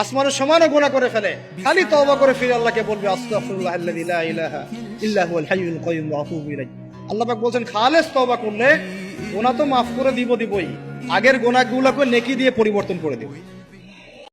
আসমানের সমানও গোনা করে ফেলে। খালি তওবা করে ফিরে আল্লাহকে বলবে, আস্তাগফিরুল্লাহ আল্লাযী লা ইলাহা ইল্লা হুয়াল হাইয়ুল কাইয়্যুম ওয়া আতুবু ইলাইহি। আল্লাহ পাক বলছেন, খালেস তওবা করলে গোনা তো মাফ করে দিব দিবই। আগের গোনাগুলোকে নেকি দিয়ে পরিবর্তন করে দিব।